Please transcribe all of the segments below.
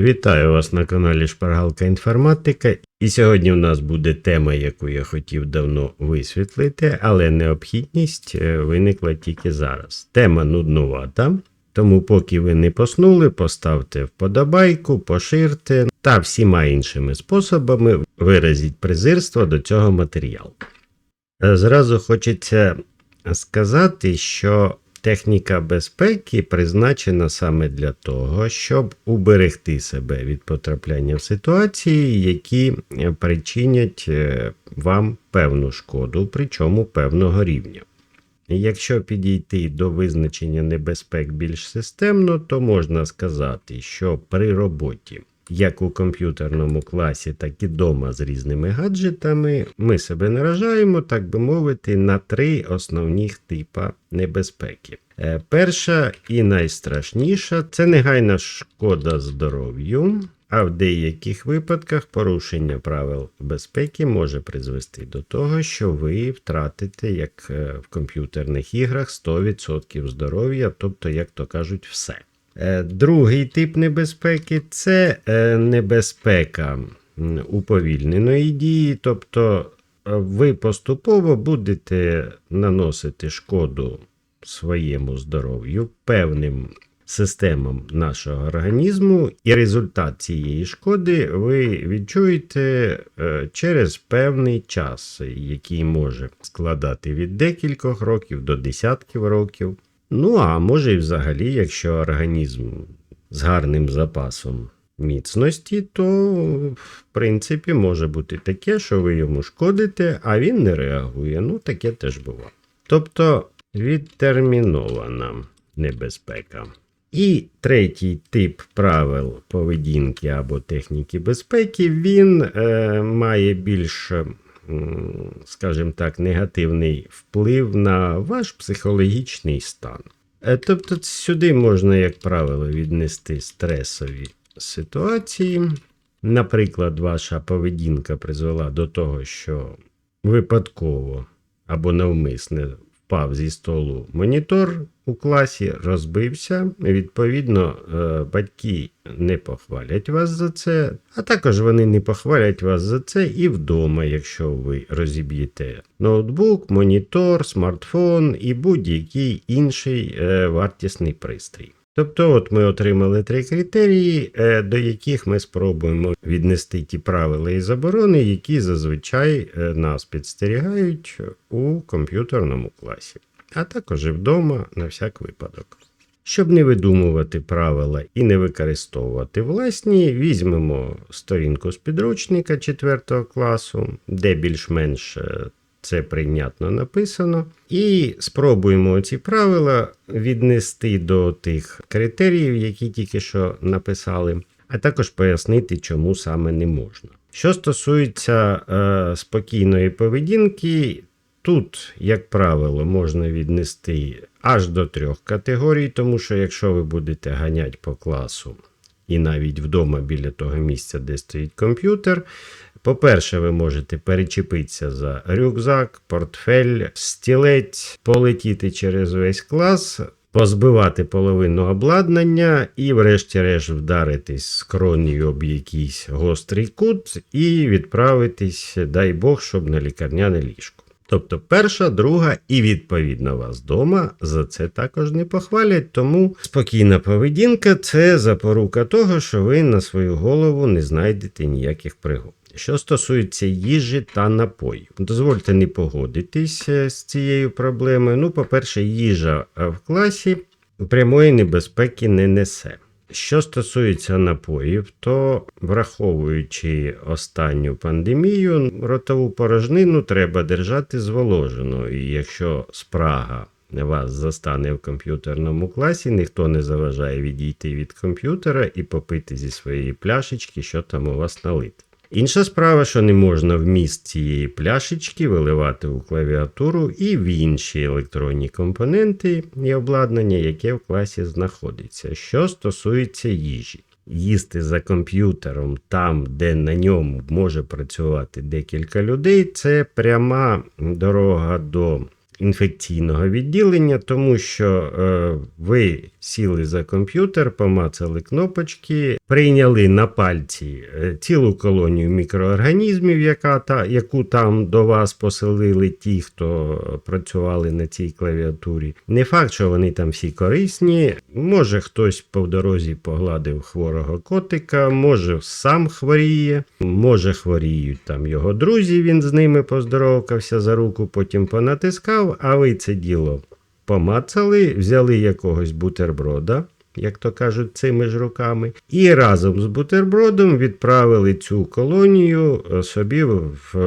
Вітаю вас на каналі Шпаргалка Інформатика. І сьогодні в нас буде тема, яку я хотів давно висвітлити, але необхідність е, виникла тільки зараз. Тема нуднувата, тому поки ви не поснули, поставте вподобайку, поширте та всіма іншими способами виразіть презирство до цього матеріалу. Е, Зразу хочеться сказати, що техніка безпеки призначена саме для того, щоб уберегти себе від потрапляння в ситуації, які е, причинять е, вам певну шкоду, причому певного рівня. Якщо підійти до визначення небезпек більш системно, то можна сказати, що при роботі, як у комп'ютерному класі, так і вдома з різними гаджетами, ми себе наражаємо, так би мовити, на три основних типа небезпеки. Е, Перша і найстрашніша це негайна шкода здоров'ю, а в деяких випадках порушення правил безпеки може призвести до того, що ви втратите, як е, в комп'ютерних іграх, 100% здоров'я, тобто, як то кажуть, все. Е, Другий тип небезпеки це е, небезпека уповільненої дії, тобто е, ви поступово будете наносити шкоду своєму здоров'ю певним системам нашого організму, і результат цієї шкоди ви відчуєте через певний час, який може складати від декількох років до десятків років. Ну а може і взагалі, якщо організм з гарним запасом міцності, то в принципі може бути таке, що ви йому шкодите, а він не реагує. Ну, таке теж буває. Тобто відтермінована небезпека. І третій тип правил поведінки або техніки безпеки, він е, має більш, скажімо так, негативний вплив на ваш психологічний стан. Е, Тобто сюди можна, як правило, віднести стресові ситуації. Наприклад, ваша поведінка призвела до того, що випадково або навмисне впав зі столу монітор у класі, розбився. Відповідно, е, батьки не похвалять вас за це, а також вони не похвалять вас за це і вдома, якщо ви розіб'єте ноутбук, монітор, смартфон і будь-який інший е, вартісний пристрій. Тобто, от ми отримали три критерії, е, до яких ми спробуємо віднести ті правила і заборони, які зазвичай е, нас підстерігають у комп'ютерному класі, а також і вдома на всяк випадок. Щоб не видумувати правила і не використовувати власні, візьмемо сторінку з підручника 4 класу, де більш-менш е, це прийнятно написано, і спробуємо ці правила віднести до тих критеріїв, які тільки що написали, а також пояснити, чому саме не можна. Що стосується е, спокійної поведінки, тут, як правило, можна віднести аж до трьох категорій, тому що якщо ви будете ганяти по класу і навіть вдома біля того місця, де стоїть комп'ютер, по-перше, ви можете перечепитися за рюкзак, портфель, стілець, полетіти через весь клас, позбивати половину обладнання і, врешті-решт, вдаритись скронею об якийсь гострий кут і відправитись, дай Бог, щоб на лікарняне ліжко. Тобто перша, друга і відповідно вас вдома за це також не похвалять, тому спокійна поведінка це запорука того, що ви на свою голову не знайдете ніяких пригод. Що стосується їжі та напоїв, дозвольте не погодитись е, з цією проблемою. Ну, по-перше, їжа е, в класі прямої небезпеки не несе. Що стосується напоїв, то враховуючи останню пандемію, ротову порожнину треба держати зволоженою. І якщо спрага вас застане в комп'ютерному класі, ніхто не заважає відійти від комп'ютера і попити зі своєї пляшечки, що там у вас налито. Інша справа, що не можна вміст цієї пляшечки виливати у клавіатуру і в інші електронні компоненти і обладнання, яке в класі знаходиться. Що стосується їжі. Їсти за комп'ютером там, де на ньому може працювати декілька людей, це пряма дорога до інфекційного відділення, тому що е, ви сіли за комп'ютер, помацали кнопочки, прийняли на пальці е, цілу колонію мікроорганізмів, яка та, яку там до вас поселили ті, хто працювали на цій клавіатурі. Не факт, що вони там всі корисні. Може, хтось по дорозі погладив хворого котика, може сам хворіє, може хворіють там його друзі, він з ними поздоровкався за руку, потім понатискав, а ви це діло помацали, взяли якогось бутерброда. Як то кажуть, цими ж руками, і разом з бутербродом відправили цю колонію е, собі в е,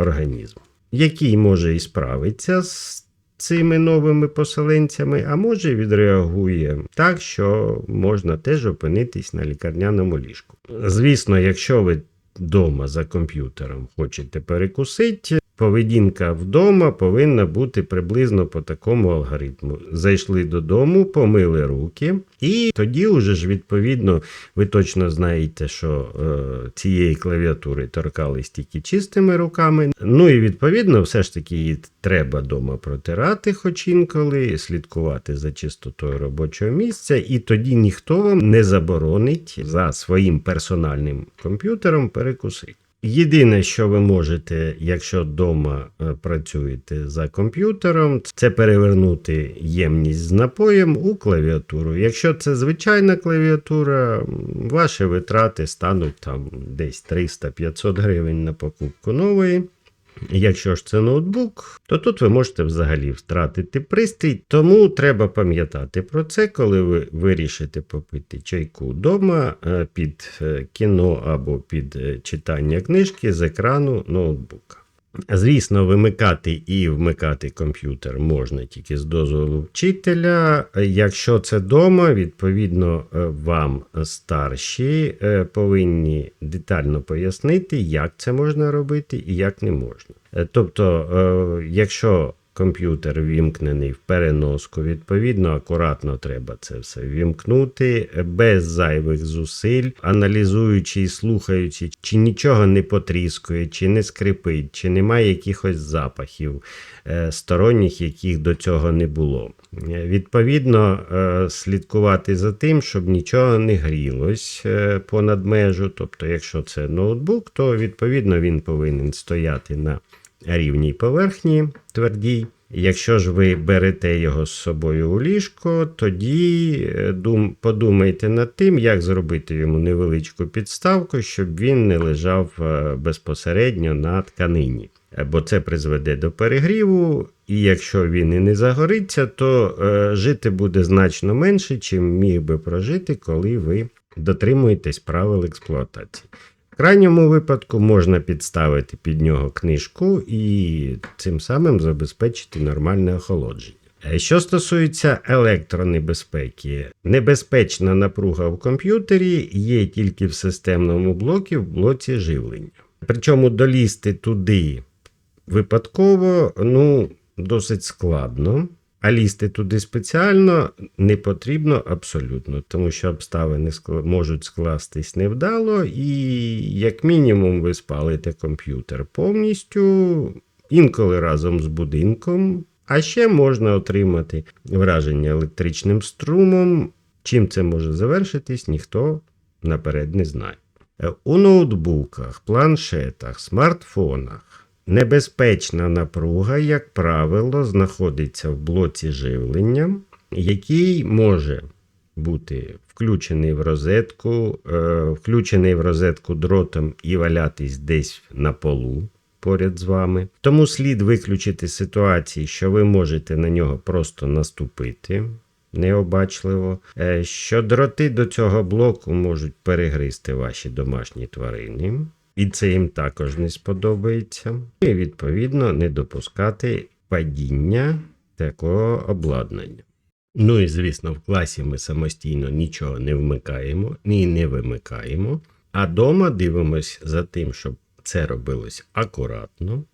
організм, який може і справитися з цими новими поселенцями, а може відреагує так, що можна теж опинитись на лікарняному ліжку. Звісно, якщо ви вдома за комп'ютером хочете перекусити, поведінка вдома повинна бути приблизно по такому алгоритму. Зайшли додому, помили руки, і тоді вже ж відповідно ви точно знаєте, що е, цієї клавіатури торкались тільки чистими руками. Ну і відповідно, все ж таки її треба вдома протирати, хоч інколи, слідкувати за чистотою робочого місця, і тоді ніхто вам не заборонить за своїм персональним комп'ютером перекусити. Єдине, що ви можете, якщо вдома е, працюєте за комп'ютером, це перевернути ємність з напоєм у клавіатуру. Якщо це звичайна клавіатура, ваші витрати стануть там десь 300-500 гривень на покупку нової. Якщо ж це ноутбук, то тут ви можете взагалі втратити пристрій, тому треба пам'ятати про це, коли ви вирішите попити чайку вдома е, під е, кіно або під е, читання книжки з екрану ноутбука. Звісно, вимикати і вмикати комп'ютер можна тільки з дозволу вчителя. Якщо це дома, відповідно, е, вам старші е, повинні детально пояснити, як це можна робити і як не можна. Е, Тобто, якщо комп'ютер вімкнений в переноску, відповідно, акуратно треба це все вімкнути без зайвих зусиль, аналізуючи і слухаючи, чи нічого не потріскує, чи не скрипить, чи немає якихось запахів е, сторонніх, яких до цього не було. Е, Відповідно, е, слідкувати за тим, щоб нічого не грілось понад межу. Тобто, якщо це ноутбук, то відповідно він повинен стояти на рівній поверхні твердій. Якщо ж ви берете його з собою у ліжко, тоді е, дум, подумайте над тим, як зробити йому невеличку підставку, щоб він не лежав е, безпосередньо на тканині. Е, Бо це призведе до перегріву, і якщо він і не загориться, то жити буде значно менше, чим міг би прожити, коли ви дотримуєтесь правил експлуатації. В крайньому випадку можна підставити під нього книжку і цим самим забезпечити нормальне охолодження. Е, Що стосується електронебезпеки, небезпечна напруга в комп'ютері є тільки в системному блокі в блоці живлення. Причому долізти туди випадково ну, досить складно. А лізти туди спеціально не потрібно абсолютно, тому що обставини можуть скластись невдало, і як мінімум ви спалите комп'ютер повністю, інколи разом з будинком. А ще можна отримати враження електричним струмом. Чим це може завершитись, ніхто наперед не знає. Е, У ноутбуках, планшетах, смартфонах Небезпечна напруга, як правило, знаходиться в блоці живлення, який може бути включений в розетку, е, включений в розетку дротом і валятись десь на полу поряд з вами. Тому слід виключити ситуації, що ви можете на нього просто наступити. Необачливо, Е, що дроти до цього блоку можуть перегризти ваші домашні тварини, і це їм також не сподобається. І відповідно не допускати падіння такого обладнання. Ну і звісно, в класі ми самостійно нічого не вмикаємо і не вимикаємо, а дома дивимось за тим, щоб це робилось акуратно,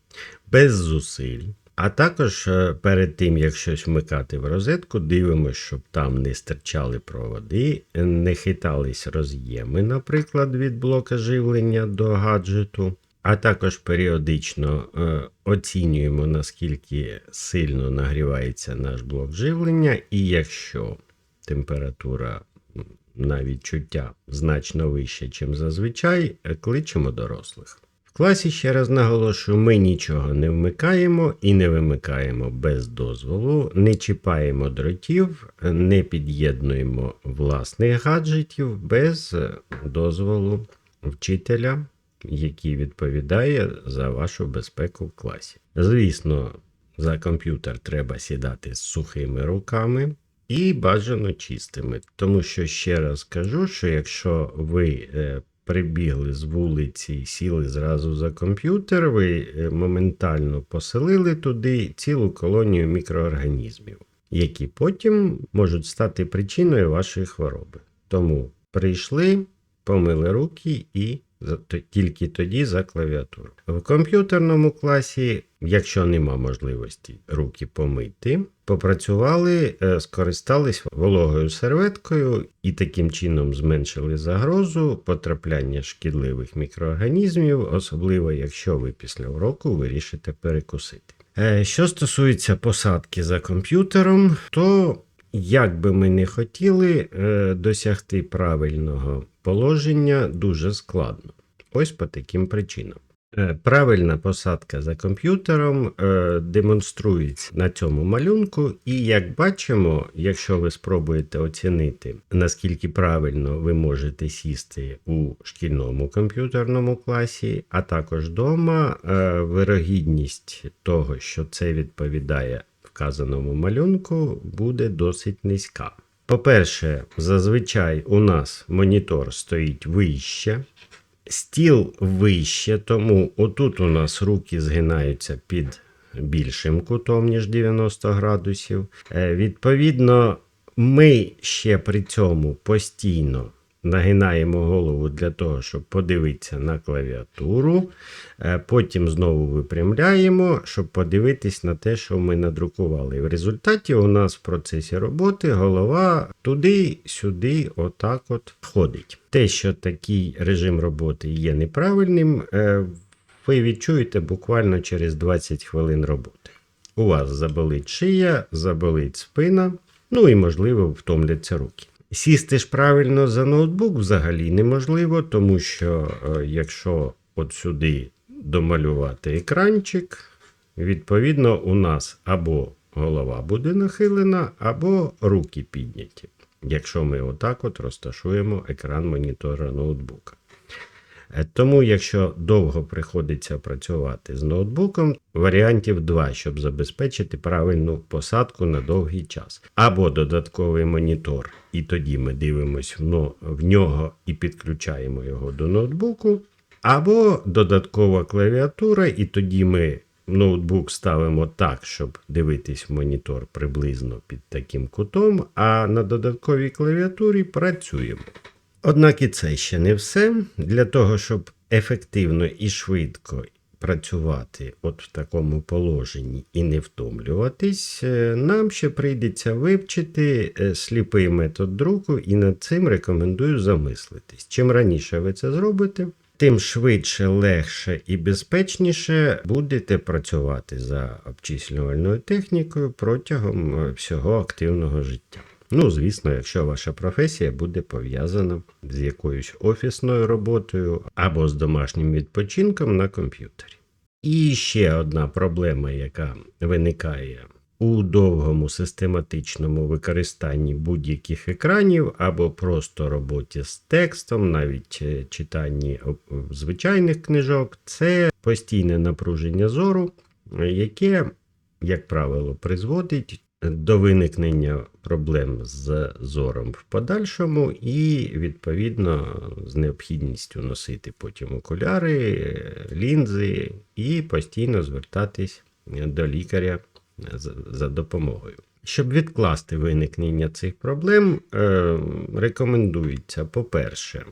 без зусиль. А також е, перед тим, як щось вмикати в розетку, дивимося, щоб там не стирчали проводи, не хитались роз'єми, наприклад, від блока живлення до гаджету. а також періодично е, оцінюємо, наскільки сильно нагрівається наш блок живлення, і якщо температура на відчуття значно вища, ніж зазвичай, е, кличемо дорослих. В класі ще раз наголошую, ми нічого не вмикаємо і не вимикаємо без дозволу, не чіпаємо дротів, не під'єднуємо власних гаджетів без дозволу вчителя, який відповідає за вашу безпеку в класі. Звісно, за комп'ютер треба сідати з сухими руками. І бажано чистими, тому що ще раз кажу, що якщо ви е, прибігли з вулиці і сіли зразу за комп'ютер, ви е, моментально поселили туди цілу колонію мікроорганізмів, які потім можуть стати причиною вашої хвороби. Тому прийшли, помили руки і тільки тоді за клавіатуру. В комп'ютерному класі, якщо нема можливості руки помити, попрацювали, е, скористались вологою серветкою і таким чином зменшили загрозу потрапляння шкідливих мікроорганізмів, особливо якщо ви після уроку вирішите перекусити. Е, Що стосується посадки за комп'ютером, то як би ми не хотіли е, досягти правильного положення дуже складно. Ось по таким причинам. Е, Правильна посадка за комп'ютером е, демонструється на цьому малюнку, і як бачимо, якщо ви спробуєте оцінити, наскільки правильно ви можете сісти у шкільному комп'ютерному класі, а також вдома, е, вирогідність того, що це відповідає вказаному малюнку, буде досить низька. По-перше, зазвичай у нас монітор стоїть вище, стіл вище, тому отут у нас руки згинаються під більшим кутом, ніж 90 градусів. Е, Відповідно, ми ще при цьому постійно нагинаємо голову для того, щоб подивитися на клавіатуру. Е, Потім знову випрямляємо, щоб подивитись на те, що ми надрукували. В результаті у нас в процесі роботи голова туди-сюди, отак от ходить. Те, що такий режим роботи є неправильним, е, ви відчуєте буквально через 20 хвилин роботи. У вас заболить шия, заболить спина, ну і, можливо, втомляться руки. Сісти ж правильно за ноутбук взагалі неможливо, тому що е, якщо от сюди домалювати екранчик, відповідно, у нас або голова буде нахилена, або руки підняті, якщо ми отак от розташуємо екран монітора ноутбука. Е, Тому, якщо довго приходиться працювати з ноутбуком, варіантів два, щоб забезпечити правильну посадку на довгий час. Або додатковий монітор, і тоді ми дивимося в, нього і підключаємо його до ноутбуку, або додаткова клавіатура, і тоді ми ноутбук ставимо так, щоб дивитись в монітор приблизно під таким кутом, а на додатковій клавіатурі працюємо. Однак і це ще не все. Для того, щоб ефективно і швидко працювати от в такому положенні і не втомлюватись, е, нам ще прийдеться вивчити е, сліпий метод друку, і над цим рекомендую замислитись. Чим раніше ви це зробите, тим швидше, легше і безпечніше будете працювати за обчислювальною технікою протягом е, всього активного життя. Ну, звісно, якщо ваша професія буде пов'язана з якоюсь офісною роботою або з домашнім відпочинком на комп'ютері. І ще одна проблема, яка виникає у довгому систематичному використанні будь-яких екранів або просто роботі з текстом, навіть е, читанні е, звичайних книжок, це постійне напруження зору, е, яке, як правило, призводить до виникнення проблем з зором в подальшому, і, відповідно, з необхідністю носити потім окуляри, лінзи і постійно звертатись до лікаря за- за допомогою. Щоб відкласти виникнення цих проблем, е, рекомендується, по-перше,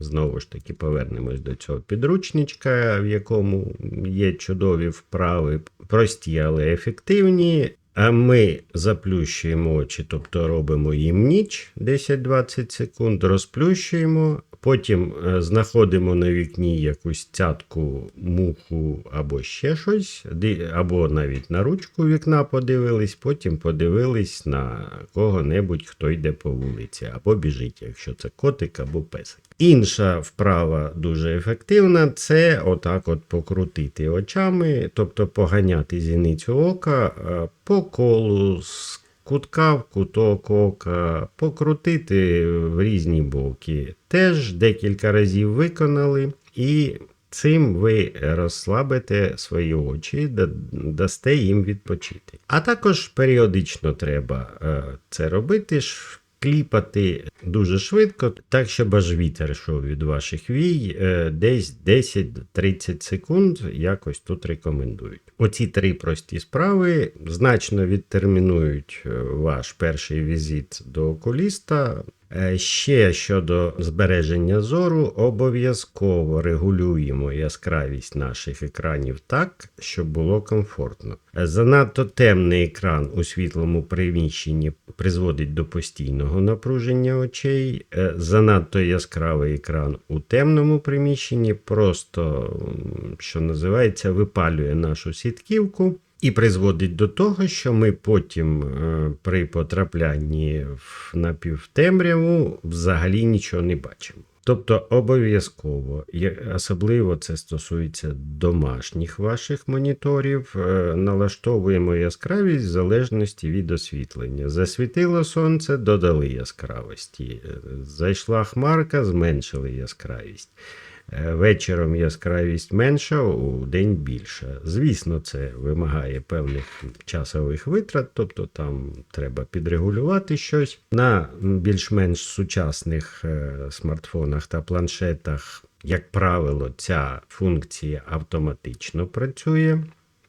Знову ж таки, повернемось до цього підручничка, в якому є чудові вправи, прості, але ефективні. А ми заплющуємо очі, тобто робимо їм ніч 10-20 секунд, розплющуємо, Потім е, знаходимо на вікні якусь цятку, муху або ще щось, або навіть на ручку вікна подивились, потім подивились на кого-небудь, хто йде по вулиці, або біжить, якщо це котик або песик. Інша вправа дуже ефективна це отак от покрутити очами, тобто поганяти зіницю ока е, по колу з кутка в куток ока, покрутити в різні боки. Теж декілька разів виконали, і цим ви розслабите свої очі, дасте їм відпочити. А також періодично треба е, це робити. Кліпати дуже швидко, так щоб аж вітер йшов від ваших вій, е, десь 10-30 секунд, якось тут рекомендують. Оці три прості справи значно відтермінують е, ваш перший візит до окуліста. Е, Ще щодо збереження зору, обов'язково регулюємо яскравість наших екранів так, щоб було комфортно. Е, Занадто темний екран у світлому приміщенні призводить до постійного напруження очей. Е, Занадто яскравий екран у темному приміщенні просто, що називається, випалює нашу сітківку. І призводить до того, що ми потім е, при потраплянні в напівтемряву взагалі нічого не бачимо. Тобто обов'язково, особливо це стосується домашніх ваших моніторів, е, налаштовуємо яскравість в залежності від освітлення. Засвітило сонце, додали яскравості. Е, Зайшла хмарка, зменшили яскравість. Е, Вечором яскравість менша, у день більша. Звісно, це вимагає певних часових витрат, тобто там треба підрегулювати щось. На більш-менш сучасних е, смартфонах та планшетах, як правило, ця функція автоматично працює.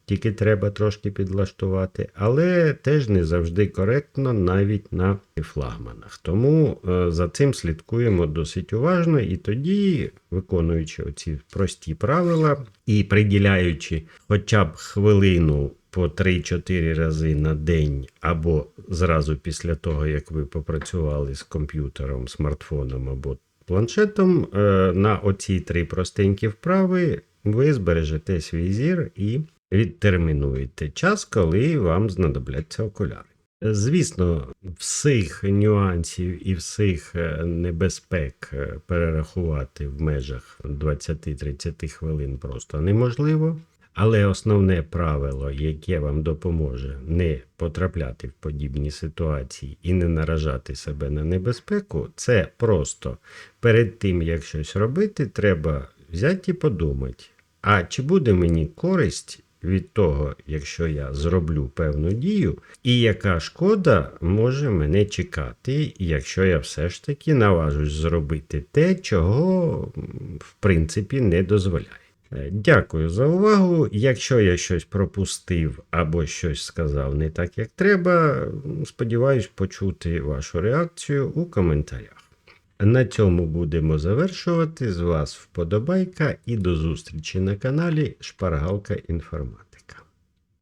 Тільки треба трошки підлаштувати, але теж не завжди коректно навіть на флагманах. Тому е, за цим слідкуємо досить уважно, і тоді, виконуючи оці прості правила і приділяючи хоча б хвилину по 3-4 рази на день, або зразу після того, як ви попрацювали з комп'ютером, смартфоном або планшетом, е, на оці три простенькі вправи ви збережете свій зір і відтермінуєте час, коли вам знадобляться окуляри. Звісно, всіх нюансів і всіх е, небезпек е, перерахувати в межах 20-30 хвилин просто неможливо. Але основне правило, яке вам допоможе не потрапляти в подібні ситуації і не наражати себе на небезпеку, це просто перед тим, як щось робити, треба взяти і подумати, а чи буде мені користь від того, якщо я зроблю певну дію, і яка шкода може мене чекати, якщо я все ж таки наважусь зробити те, чого в принципі не дозволяє. Е, Дякую за увагу. Якщо я щось пропустив або щось сказав не так, як треба, сподіваюсь почути вашу реакцію у коментарях. На цьому будемо завершувати. З вас вподобайка і до зустрічі на каналі Шпаргалка Інформат.